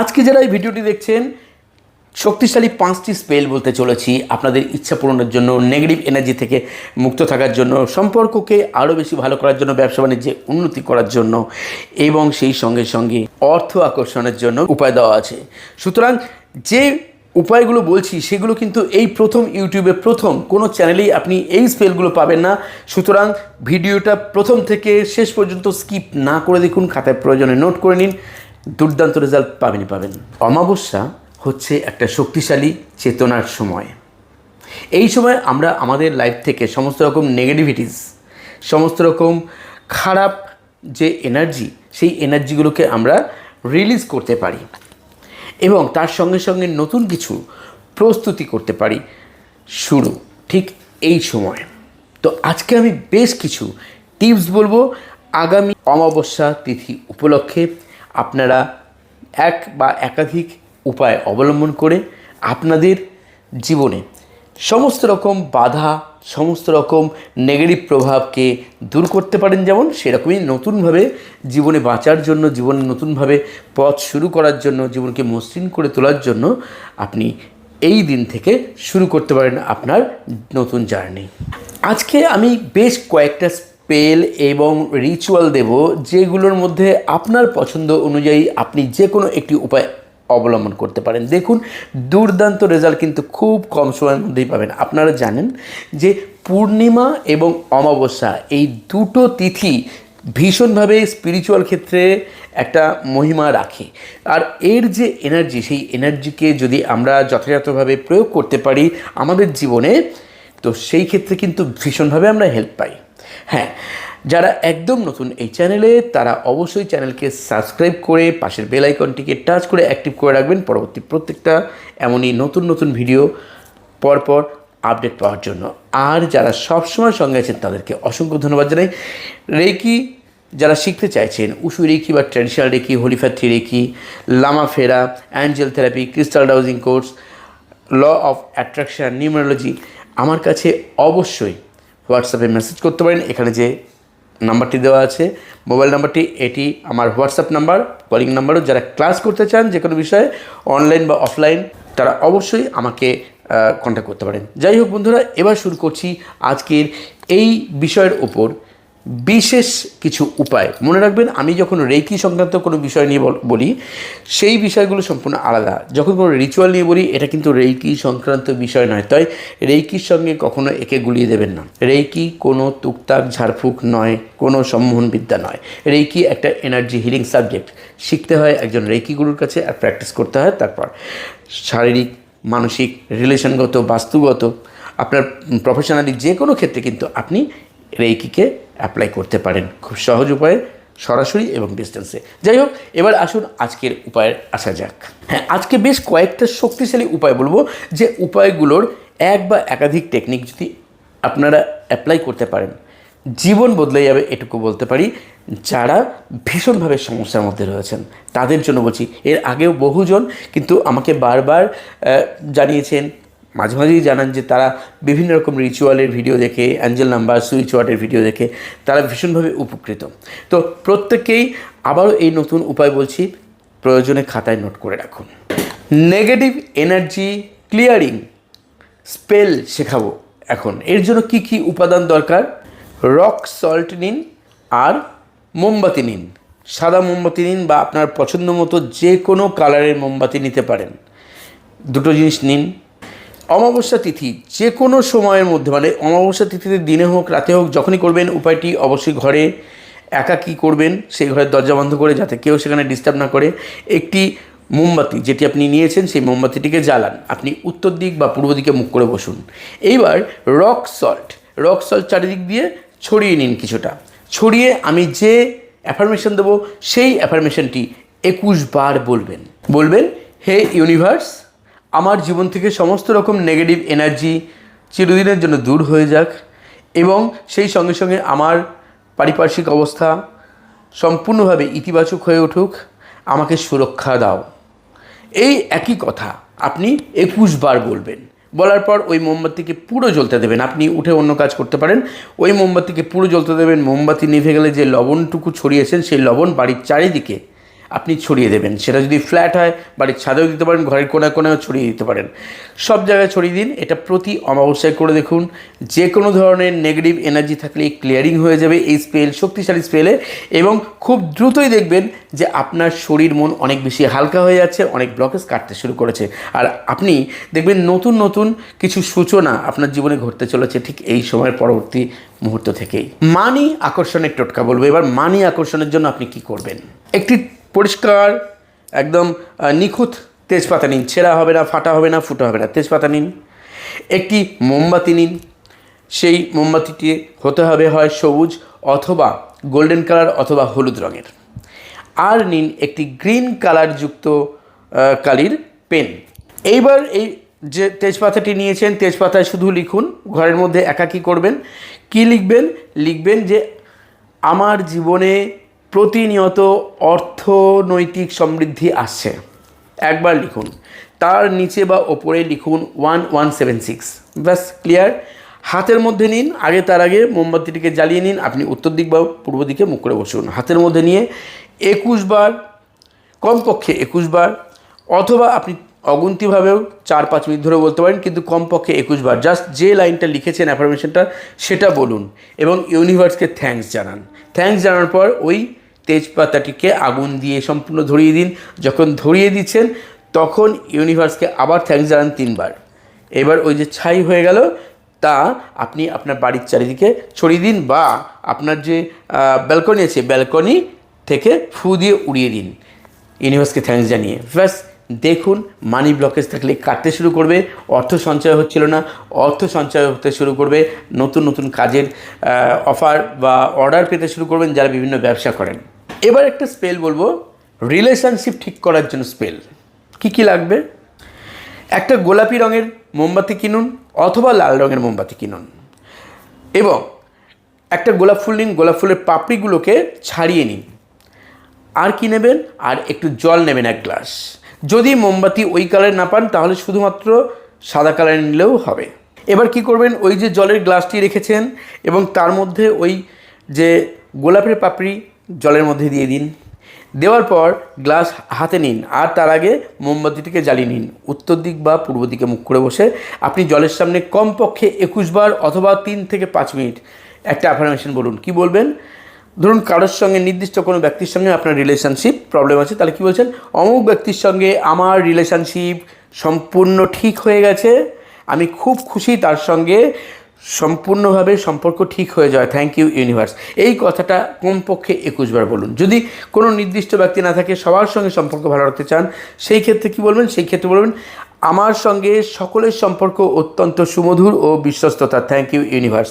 আজকে যারা এই ভিডিওটি দেখছেন, শক্তিশালী পাঁচটি স্পেল বলতে চলেছি। আপনাদের ইচ্ছা পূরণের জন্য নেগেটিভ এনার্জি থেকে মুক্ত থাকার জন্য, সম্পর্ককে আরও বেশি ভালো করার জন্য, ব্যবসা বাণিজ্যে উন্নতি করার জন্য, এবং সেই সঙ্গে সঙ্গে অর্থ আকর্ষণের জন্য উপায় দেওয়া আছে। সুতরাং যে উপায়গুলো বলছি, সেগুলো কিন্তু এই প্রথম ইউটিউবে প্রথম, কোনো চ্যানেলেই আপনি এই স্পেলগুলো পাবেন না। সুতরাং ভিডিওটা প্রথম থেকে শেষ পর্যন্ত স্কিপ না করে দেখুন, খাতায় প্রয়োজনে নোট করে নিন। দুর্দান্ত রেজাল্ট পাবেনই পাবেন। অমাবস্যা হচ্ছে একটা শক্তিশালী চেতনার সময়। এই সময় আমরা আমাদের লাইফ থেকে সমস্ত রকম নেগেটিভিটিস সমস্ত রকম খারাপ যে এনার্জি সেই এনার্জিগুলোকে আমরা রিলিজ করতে পারি এবং তার সঙ্গে সঙ্গে নতুন কিছু প্রস্তুতি করতে পারি শুরু ঠিক এই সময়। তো আজকে আমি বেশ কিছু টিপস বলব। আগামী অমাবস্যা তিথি উপলক্ষে আপনারা এক বা একাধিক উপায় অবলম্বন করে আপনাদের জীবনে সমস্ত রকম বাধা, সমস্ত রকম নেগেটিভ প্রভাবকে দূর করতে পারেন। যেমন সেরকমই নতুনভাবে জীবনে বাঁচার জন্য, জীবনে নতুনভাবে পথ শুরু করার জন্য, জীবনকে মসৃণ করে তোলার জন্য আপনি এই দিন থেকে শুরু করতে পারেন আপনার নতুন জার্নি। আজকে আমি বেশ কয়েকটা স্পেল এবং রিচুয়াল দেব যেগুলোর মধ্যে আপনার পছন্দ অনুযায়ী আপনি যে কোনো একটি উপায় অবলম্বন করতে পারেন। দেখুন, দুর্দান্ত রেজাল্ট কিন্তু খুব কম সময়ের মধ্যেই পাবেন। আপনারা জানেন যে পূর্ণিমা এবং অমাবস্যা এই দুটো তিথি ভীষণভাবে স্পিরিচুয়াল ক্ষেত্রে একটা মহিমা রাখে। আর এর যে এনার্জি সেই এনার্জিকে যদি আমরা যথাযথভাবে প্রয়োগ করতে পারি আমাদের জীবনে, তো সেই ক্ষেত্রে কিন্তু ভীষণভাবে আমরা হেল্প পাই। হ্যাঁ যারা একদম নতুন এই চ্যানেলে, তারা অবশ্যই চ্যানেলকে সাবস্ক্রাইব করে পাশের বেল আইকনটিকে টাচ করে অ্যাক্টিভ করে রাখবেন পরবর্তী প্রত্যেকটা এমনই নতুন নতুন ভিডিও পরপর আপডেট পাওয়ার জন্য। আর যারা সবসময় সঙ্গে আছেন, তাদেরকে অসংখ্য ধন্যবাদ জানাই। রেকি যারা শিখতে চাইছেন, উসু রেকি বা traditional reiki holy fire reiki Lama Fera, angel therapy, crystal dowsing course, law of attraction, numerology, আমার কাছে অবশ্যই হোয়াটসঅ্যাপে মেসেজ করতে পারেন। এখানে যে নাম্বারটি দেওয়া আছে মোবাইল নাম্বারটি, এটি আমার হোয়াটসঅ্যাপ নাম্বার কলিং নাম্বারও। যারা ক্লাস করতে চান যে কোনো বিষয়ে অনলাইন বা অফলাইন তারা অবশ্যই আমাকে কন্ট্যাক্ট করতে পারেন। যাই হোক বন্ধুরা, এবার শুরু করছি আজকের এই বিষয়ের ওপর বিশেষ কিছু উপায়। মনে রাখবেন, আমি যখন রেকি সংক্রান্ত কোনো বিষয় নিয়ে বলি সেই বিষয়গুলো সম্পূর্ণ আলাদা। যখন কোনো রিচুয়াল নিয়ে বলি, এটা কিন্তু রেকি সংক্রান্ত বিষয় নয়। তাই রেকির সঙ্গে কখনো একে গুলিয়ে দেবেন না। রেকি কোনো তুকতাক ঝাড়ফুঁক নয়, কোনো সম্মোহন বিদ্যা নয়। রেকি একটা এনার্জি হিলিং সাবজেক্ট শিখতে হয় একজন রেকি গুরুর কাছে আর প্র্যাকটিস করতে হয় তারপর। শারীরিক, মানসিক রিলেশনগত বাস্তুগত, আপনার প্রফেশনালি যে কোনো ক্ষেত্রে কিন্তু আপনি রেইকিকে অ্যাপ্লাই করতে পারেন খুব সহজ উপায়ে, সরাসরি এবং ডিস্টেন্সে যাই হোক, এবার আসুন আজকের উপায়ে আসা যাক। হ্যাঁ আজকে বেশ কয়েকটা শক্তিশালী উপায় বলব, যে উপায়গুলোর এক বা একাধিক টেকনিক যদি আপনারা অ্যাপ্লাই করতে পারেন, জীবন বদলে যাবে এটুকু বলতে পারি, যারা ভীষণভাবে সমস্যার মধ্যে রয়েছেন, তাদের জন্য বলছি, এর আগেও বহুজন কিন্তু আমাকে বারবার জানিয়েছেন মাঝে মাঝেই জানান যে তারা বিভিন্ন রকম রিচুয়ালের ভিডিও দেখে অ্যাঞ্জেল নাম্বার সুইচ ওয়ার্ডের ভিডিও দেখে, তারা ভীষণভাবে উপকৃত। তো প্রত্যেকেই আবারও এই নতুন উপায় বলছি, প্রয়োজনে খাতায় নোট করে রাখুন। নেগেটিভ এনার্জি ক্লিয়ারিং স্পেল শেখাবো এখন। এর জন্য কি কি উপাদান দরকার? রক সল্ট নিন আর মোমবাতি নিন। সাদা মোমবাতি নিন বা আপনার পছন্দ মতো যে কোনো কালারের মোমবাতি নিতে পারেন। দুটো জিনিস নিন। অমাবস্যা তিথি যে কোনো সময়ের মধ্যে মানে অমাবস্যা তিথিতে দিনে হোক, রাতে হোক, যখনই করবেন, উপায়টি অবশ্যই ঘরে একা কী করবেন সেই ঘরের দরজা বন্ধ করে যাতে কেউ সেখানে ডিস্টার্ব না করে। একটি মোমবাতি যেটি আপনি নিয়েছেন, সেই মোমবাতিটিকে জ্বালান। আপনি উত্তর দিক বা পূর্ব দিকে মুখ করে বসুন। এইবার রক সল্ট রক সল্ট চারিদিক দিয়ে ছড়িয়ে নিন কিছুটা। ছড়িয়ে আমি যে অ্যাফার্মেশন দেবো, সেই অ্যাফার্মেশনটি একুশ বার বলবেন। বলবেন, হে ইউনিভার্স আমার জীবন থেকে সমস্ত রকম নেগেটিভ এনার্জি চিরদিনের জন্য দূর হয়ে যাক এবং সেই সঙ্গে সঙ্গে আমার পারিপার্শ্বিক অবস্থা সম্পূর্ণভাবে ইতিবাচক হয়ে উঠুক, আমাকে সুরক্ষা দাও। এই একই কথা আপনি একুশ বার বলবেন। বলার পর ওই মোমবাতিকে পুরো জ্বলতে দেবেন। আপনি উঠে অন্য কাজ করতে পারেন। ওই মোমবাতিকে পুরো জ্বলতে দেবেন। মোমবাতি নিভে গেলে যে লবণটুকু ছড়িয়েছেন, সেই লবণ বাড়ির চারিদিকে আপনি ছড়িয়ে দেবেন। সেটা যদি ফ্ল্যাট হয়, বাড়ির ছাদেও দিতে পারেন, ঘরের কোনায় কোনায়ও ছড়িয়ে দিতে পারেন। সব জায়গায় ছড়িয়ে দিন, এটা প্রতি অমাবস্যায় করে দেখুন। যে কোনো ধরনের নেগেটিভ এনার্জি থাকলে ক্লিয়ারিং হয়ে যাবে এই স্পেল শক্তিশালী স্পেলে এবং খুব দ্রুতই দেখবেন যে আপনার শরীর মন অনেক বেশি হালকা হয়ে যাচ্ছে, অনেক ব্লকেজ কাটতে শুরু করেছে। আর আপনি দেখবেন নতুন নতুন কিছু সূচনা আপনার জীবনে ঘটতে চলেছে ঠিক এই সময়ের পরবর্তী মুহূর্ত থেকেই। মানি আকর্ষণের টোটকা বলব। এবার মানি আকর্ষণের জন্য আপনি কি করবেন? একটি পরিষ্কার একদম নিখুঁত তেজপাতা নিন। ছেঁড়া হবে না ফাটা হবে না ফুটা হবে না। তেজপাতা নিন। একটি মোমবাতি নিন। সেই মোমবাতিটি হতে হবে হয় সবুজ অথবা গোল্ডেন কালার অথবা হলুদ রঙের। আর নিন একটি গ্রিন কালারযুক্ত আহ, কালির পেন। এইবার এই যে তেজপাতাটি নিয়েছেন তেজপাতায় শুধু লিখুন ঘরের মধ্যে একাকী করবেন। কি লিখবেন? লিখবেন যে আমার জীবনে প্রতিনিয়ত অর্থনৈতিক সমৃদ্ধি আসছে। একবার লিখুন। তার নিচে বা ওপরে লিখুন ওয়ান ওয়ান সেভেন সিক্স। ব্যাস, ক্লিয়ার? হাতের মধ্যে নিন, আগে তার আগে মোমবাতিটিকে জ্বালিয়ে নিন, আপনি উত্তর দিক বা পূর্ব দিকে মুখ করে বসুন। হাতের মধ্যে নিয়ে একুশ বার, কমপক্ষে একুশ বার, অথবা আপনি অগুন্তিভাবেও চার পাঁচ মিনিট ধরে বলতে পারেন, কিন্তু কমপক্ষে একুশ বার। জাস্ট যে লাইনটা লিখেছেন অ্যাফার্মেশনটা সেটা বলুন এবং ইউনিভার্সকে থ্যাঙ্কস জানান। থ্যাঙ্কস জানার পর ওই তেজপাতাটিকে আগুন দিয়ে সম্পূর্ণ ধরিয়ে দিন। যখন ধরিয়ে দিচ্ছেন, তখন ইউনিভার্সকে আবার থ্যাঙ্কস জানান তিনবার। এবার ওই যে ছাই হয়ে গেল, তা আপনি আপনার বাড়ির চারিদিকে ছড়িয়ে দিন বা আপনার যে ব্যালকনি আছে ব্যালকনি থেকে ফু দিয়ে উড়িয়ে দিন। ইউনিভার্সকে থ্যাঙ্কস জানিয়ে। ব্যাস, দেখুন মানি ব্লকেজ থাকলে কাটতে শুরু করবে, অর্থ সঞ্চয় হচ্ছিল না, অর্থ সঞ্চয় হতে শুরু করবে, নতুন নতুন কাজের অফার বা অর্ডার পেতে শুরু করবেন যারা বিভিন্ন ব্যবসা করেন। এবার একটা স্পেল বলব রিলেশনশিপ ঠিক করার জন্য স্পেল কি কি লাগবে? একটা গোলাপি রঙের মোমবাতি কিনুন অথবা লাল রঙের মোমবাতি কিনুন। এবং একটা গোলাপ ফুল নিন, গোলাপ ফুলের পাপড়িগুলোকে ছাড়িয়ে নিন। আর কি নেবেন? আর একটু জল নেবেন এক গ্লাস। যদি মোমবাতি ওই কালার না পান, তাহলে শুধুমাত্র সাদা কালার নিলেও হবে। এবার কি করবেন? ওই যে জলের গ্লাসটি রেখেছেন এবং তার মধ্যে ওই যে গোলাপের পাপড়ি জলের মধ্যে দিয়ে দিন। দেওয়ার পর গ্লাস হাতে নিন আর তার আগে মোমবাতিটিকে জ্বালিয়ে নিন। উত্তর দিক বা পূর্ব দিকে মুখ করে বসে আপনি জলের সামনে কমপক্ষে একুশ বার অথবা তিন থেকে পাঁচ মিনিট একটা অ্যাফার্মেশন বলুন। কি বলবেন? ধরুন কারোর সঙ্গে নির্দিষ্ট কোনো ব্যক্তির সঙ্গে আপনার রিলেশনশিপ প্রবলেম আছে, তাহলে কী বলছেন? অমুক ব্যক্তির সঙ্গে আমার রিলেশনশিপ সম্পূর্ণ ঠিক হয়ে গেছে, আমি খুব খুশি তার সঙ্গে সম্পূর্ণভাবে সম্পর্ক ঠিক হয়ে যায়। থ্যাংক ইউ ইউনিভার্স এই কথাটা কমপক্ষে একুশবার বলুন। যদি কোনো নির্দিষ্ট ব্যক্তি না থাকে, সবার সঙ্গে সম্পর্ক ভালো রাখতে চান, সেই ক্ষেত্রে কি বলবেন? সেই ক্ষেত্রে বলবেন, আমার সঙ্গে সকলের সম্পর্ক অত্যন্ত সুমধুর ও বিশ্বস্ততা থ্যাংক ইউ ইউনিভার্স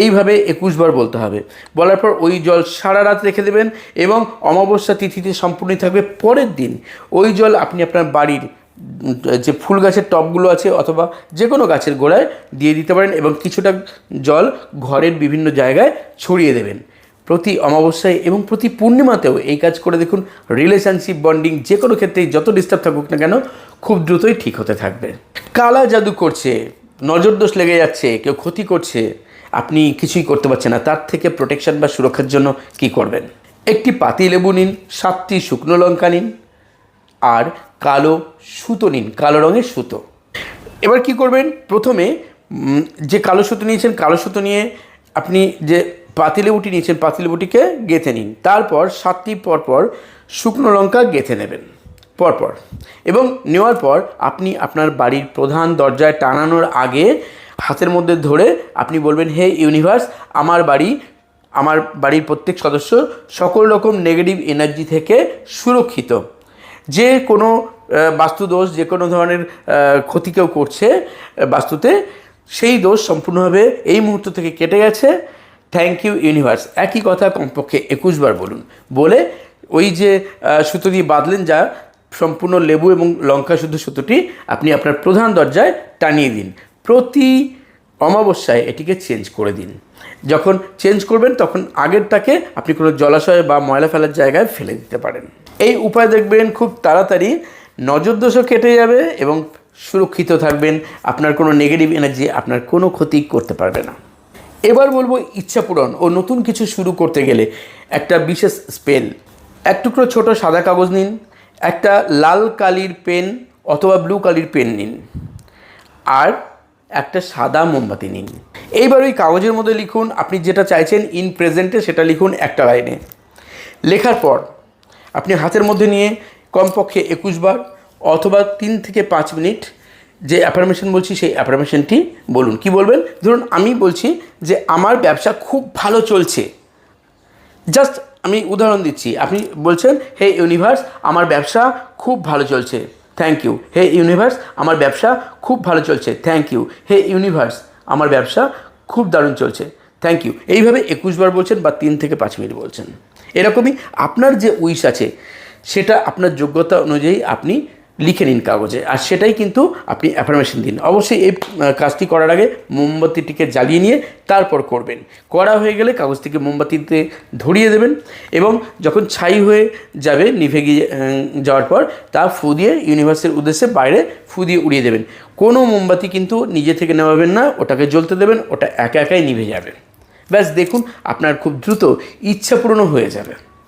এইভাবে একুশবার বলতে হবে। বলার পর ওই জল সারা রাত রেখে দেবেন এবং অমাবস্যা তিথিতে সম্পূর্ণ থাকবে। পরের দিন ওই জল আপনি আপনার বাড়ির যে ফুল গাছের টবগুলো আছে অথবা যে কোনো গাছের গোড়ায় দিয়ে দিতে পারেন এবং কিছুটা জল ঘরের বিভিন্ন জায়গায় ছড়িয়ে দেবেন। প্রতি অমাবস্যায় এবং প্রতি পূর্ণিমাতেও এই কাজ করে দেখুন রিলেশনশিপ বন্ডিং যে কোনো ক্ষেত্রেই যত ডিস্টার্ব থাকুক না কেন খুব দ্রুতই ঠিক হতে থাকবে। কালা জাদু করছে নজর দোষ লেগে যাচ্ছে, কেউ ক্ষতি করছে, আপনি কিছুই করতে পারছেন না, তার থেকে প্রোটেকশন বা সুরক্ষার জন্য কি করবেন? একটি পাতি লেবু নিন, সাতটি শুকনো লঙ্কা নিন আর কালো সুতো নিন, কালো রঙের সুতো। এবার কি করবেন? প্রথমে যে কালো সুতো নিয়েছেন, কালো সুতো নিয়ে আপনি যে পাতিলেবুটি নিয়েছেন, পাতিলেবুটিকে গেঁথে নিন। তারপর সাতটি পরপর শুকনো লঙ্কা গেঁথে নেবেন, পরপর। এবং নেওয়ার পর আপনি আপনার বাড়ির প্রধান দরজায় টানানোর আগে হাতের মধ্যে ধরে আপনি বলবেন, হে ইউনিভার্স, আমার বাড়ি, আমার বাড়ির প্রত্যেক সদস্য সকল রকম নেগেটিভ এনার্জি থেকে সুরক্ষিত। যে কোনো বাস্তুদোষ যে কোনো ধরনের ক্ষতি কেউ করছে বাস্তুতে, সেই দোষ সম্পূর্ণভাবে এই মুহূর্ত থেকে কেটে গেছে। থ্যাংক ইউ ইউনিভার্স একই কথা কমপক্ষে একুশবার বলুন। বলে ওই যে সুতো দিয়ে বাঁধলেন যা সম্পূর্ণ লেবু এবং লঙ্কা শুদ্ধ সুতোটি আপনি আপনার প্রধান দরজায় টানিয়ে দিন। প্রতি অমাবস্যায় এটিকে চেঞ্জ করে দিন। যখন চেঞ্জ করবেন, তখন আগেরটাকে আপনি কোনো জলাশয় বা ময়লা ফেলার জায়গায় ফেলে দিতে পারেন। এই উপায় দেখবেন খুব তাড়াতাড়ি। নজরদোষও কেটে যাবে এবং সুরক্ষিত থাকবেন। আপনার কোনো নেগেটিভ এনার্জি আপনার কোনো ক্ষতি করতে পারবে না। এবার বলব ইচ্ছা পূরণ ও নতুন কিছু শুরু করতে গেলে একটা বিশেষ স্পেল এক টুকরো ছোটো সাদা কাগজ নিন, একটা লাল কালির পেন অথবা ব্লু কালির পেন নিন, আর একটা সাদা মোমবাতি নিন। এইবার ওই কাগজের মধ্যে লিখুন, আপনি যেটা চাইছেন ইন প্রেজেন্টে সেটা লিখুন একটা লাইনে। লেখার পর আপনি হাতের মধ্যে নিয়ে কমপক্ষে একুশ বার অথবা তিন থেকে পাঁচ মিনিট যে অ্যাফার্মেশন বলছি, সেই অ্যাফার্মেশনটি বলুন। কি বলবেন? ধরুন, আমি বলছি যে আমার ব্যবসা খুব ভালো চলছে। জাস্ট আমি উদাহরণ দিচ্ছি। আপনি বলছেন, হে ইউনিভার্স, আমার ব্যবসা খুব ভালো চলছে। Thank you. হে ইউনিভার্স, আমার ব্যবসা খুব ভালো চলছে। Thank you. হে ইউনিভার্স, আমার ব্যবসা খুব দারুণ চলছে। Thank you. এইভাবে একুশবার বলছেন বা তিন থেকে পাঁচ মিনিট বলছেন। এরকমই আপনার যে উইশ আছে, সেটা আপনার যোগ্যতা অনুযায়ী আপনি লিখে নিন কাগজে। আর সেটাই কিন্তু আপনি অ্যাফার্মেশন দিন। অবশ্যই এই কাজটি করার আগে মোমবাতিটিকে জ্বালিয়ে নিয়ে তারপর করবেন। করা হয়ে গেলে কাগজটিকে মোমবাতিতে ধরিয়ে দেবেন এবং যখন ছাই হয়ে যাবে, নিভে গিয়ে যাওয়ার পর তা ফু দিয়ে ইউনিভার্সের উদ্দেশ্যে বাইরে ফু দিয়ে উড়িয়ে দেবেন। কোনো মোমবাতি কিন্তু নিজে থেকে নেওয়াবেন না, ওটাকে জ্বলতে দেবেন, ওটা একা একাই নিভে যাবে। ব্যাস দেখুন আপনার খুব দ্রুত ইচ্ছা পূরণ হয়ে যাবে।